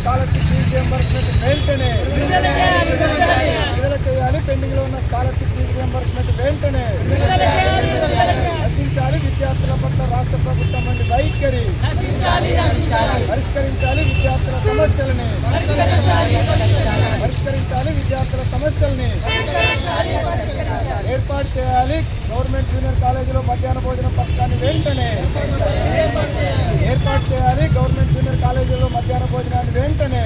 Scholarship fee reimbursement వెంటనే విడుదల చేయాలి. పెండింగ్లో ఉన్న స్కాలర్షిప్ ఫీజు రియంబర్స్మెంట్ వెంటనే రచించాలి విద్యార్థుల పట్ల రాష్ట్ర ప్రభుత్వం అండి వైఖరి పరిష్కరించాలి. విద్యార్థుల సమస్యలని పరిష్కరించాలి. విద్యార్థుల సమస్యల్ని ఏర్పాటు చేయాలి. గవర్నమెంట్ జూనియర్ కాలేజీలో మధ్యాహ్న భోజన పథకాన్ని వెంటనే ఏర్పాటు చేయాలి. గవర్నమెంట్ మధ్యాహ్న భోజనాన్ని వెంటనే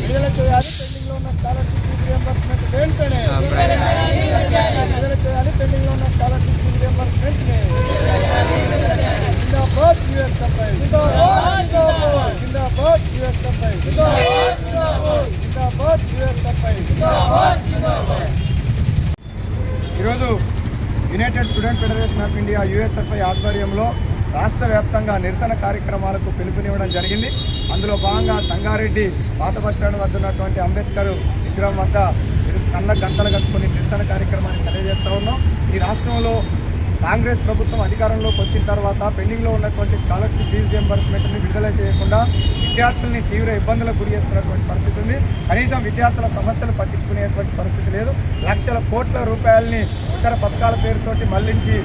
విడుదల చేయాలి. పెండింగ్లో ఉన్న స్కాలర్షిప్ రియంబర్స్మెంట్ వెంటనే విడుదల చేయాలి. పెండింగ్లో ఉన్న స్కాలర్షిప్ రియంబర్స్మెంట్ జిందాబాద్ యుఎస్ఎఫ్ఐ జిందాబాద్ యుఎస్ఎఫ్ఐ జిందాబాద్ యుఎస్ఎఫ్ఐ ఈరోజు united student federation of India USFI ఆధ్వర్యంలో రాష్ట్ర వ్యాప్తంగా నిరసన కార్యక్రమాలకు పిలుపునివ్వడం జరిగింది. అందులో భాగంగా సంగారెడ్డి పాత బస్టాండ్ వద్ద ఉన్నటువంటి అంబేద్కర్ విగ్రహం వద్ద కళ్ళ గంటలు కట్టుకుని నిరసన కార్యక్రమాన్ని తెలియజేస్తూ ఉన్నాం. ఈ రాష్ట్రంలో కాంగ్రెస్ ప్రభుత్వం అధికారంలోకి వచ్చిన తర్వాత పెండింగ్లో ఉన్నటువంటి స్కాలర్షిప్ ఫీజు రియంబర్స్మెంట్ని విడుదల చేయకుండా విద్యార్థుల్ని తీవ్ర ఇబ్బందులకు గురి చేస్తున్నటువంటి పరిస్థితి ఉంది. కనీసం విద్యార్థుల సమస్యలు పట్టించుకునేటువంటి పరిస్థితి లేదు. లక్షల కోట్ల రూపాయలని ఇతర పథకాల పేరుతోటి మళ్ళించి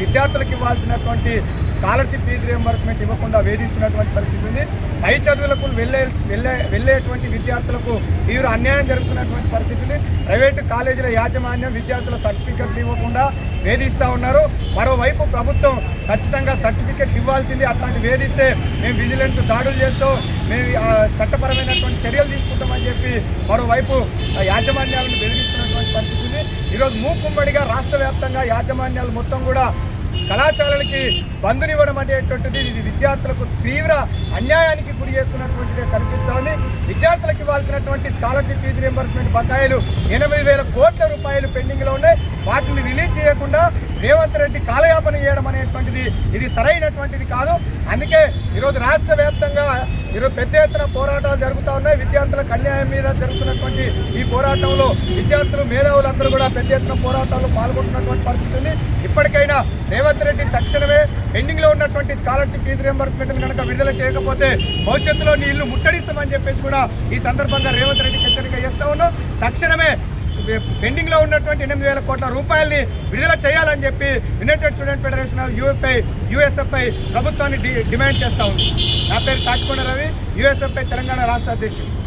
విద్యార్థులకు ఇవ్వాల్సినటువంటి స్కాలర్షిప్ ఫీజు రియంబర్స్మెంట్ ఇవ్వకుండా వేధిస్తున్నటువంటి పరిస్థితి ఉంది. పై చదువులకు వెళ్ళే వెళ్ళే వెళ్ళేటువంటి విద్యార్థులకు తీవ్ర అన్యాయం జరుగుతున్నటువంటి పరిస్థితి ఉంది. ప్రైవేటు కాలేజీల యాజమాన్యం విద్యార్థుల సర్టిఫికెట్లు ఇవ్వకుండా వేధిస్తూ ఉన్నారు. మరోవైపు ప్రభుత్వం ఖచ్చితంగా సర్టిఫికెట్ ఇవ్వాల్సింది. అట్లాంటి వేధిస్తే మేము విజిలెన్స్ దాడులు చేస్తూ. మేము చట్టపరమైనటువంటి చర్యలు తీసుకుంటామని చెప్పి మరోవైపు యాజమాన్యాలను బెదిరిస్తున్నాం. ఈరోజు మూకుమ్మడిగా రాష్ట్ర వ్యాప్తంగా యాజమాన్యాలు మొత్తం కూడా కళాశాలలకి బంధునివ్వడం అనేటువంటిది ఇది విద్యార్థులకు తీవ్ర అన్యాయానికి గురి చేస్తున్నటువంటిది కనిపిస్తోంది. విద్యార్థులకు ఇవ్వాల్సినటువంటి స్కాలర్షిప్ ఫీజు రియంబర్స్మెంట్ బకాయిలు ఎనభై వేల కోట్ల రూపాయలు పెండింగ్లో ఉన్నాయి. వాటిని రిలీజ్ చేయకుండా రేవంత్ రెడ్డి కాలయాపన చేయడం అనేటువంటిది ఇది సరైనటువంటిది కాదు. అందుకే ఈరోజు రాష్ట్ర వ్యాప్తంగా ఈరోజు పెద్ద ఎత్తున పోరాటాలు జరుగుతూ ఉన్నాయి. విద్యార్థులకు అన్యాయం మీద జరుగుతున్నటువంటి ఈ పోరాటంలో విద్యార్థులు మేధావులందరూ కూడా పెద్ద ఎత్తున పోరాటాల్లో పాల్గొంటున్నటువంటి పరిస్థితి ఉంది. ఇప్పటికైనా రేవంత్ రెడ్డి తక్షణమే పెండింగ్లో ఉన్నటువంటి స్కాలర్షిప్ ఫీజు రియంబర్స్మెంట్ని కనుక విడుదల చేయకపోతే భవిష్యత్తులో నీ ఇల్లు ముట్టడిస్తామని చెప్పేసి కూడా ఈ సందర్భంగా రేవంత్ రెడ్డికి హెచ్చరిక చేస్తా ఉన్నాం. తక్షణమే పెండింగ్లో ఉన్నటువంటి ఎనిమిది వేల కోట్ల రూపాయల్ని విడుదల చేయాలని చెప్పి united student federation of UFI USFI ప్రభుత్వాన్ని డి- డిమాండ్ చేస్తా ఉంది. నా పేరు తాటికొండ రవి యుఎస్ఎఫ్ఐ తెలంగాణ రాష్ట్ర అధ్యక్షుడు.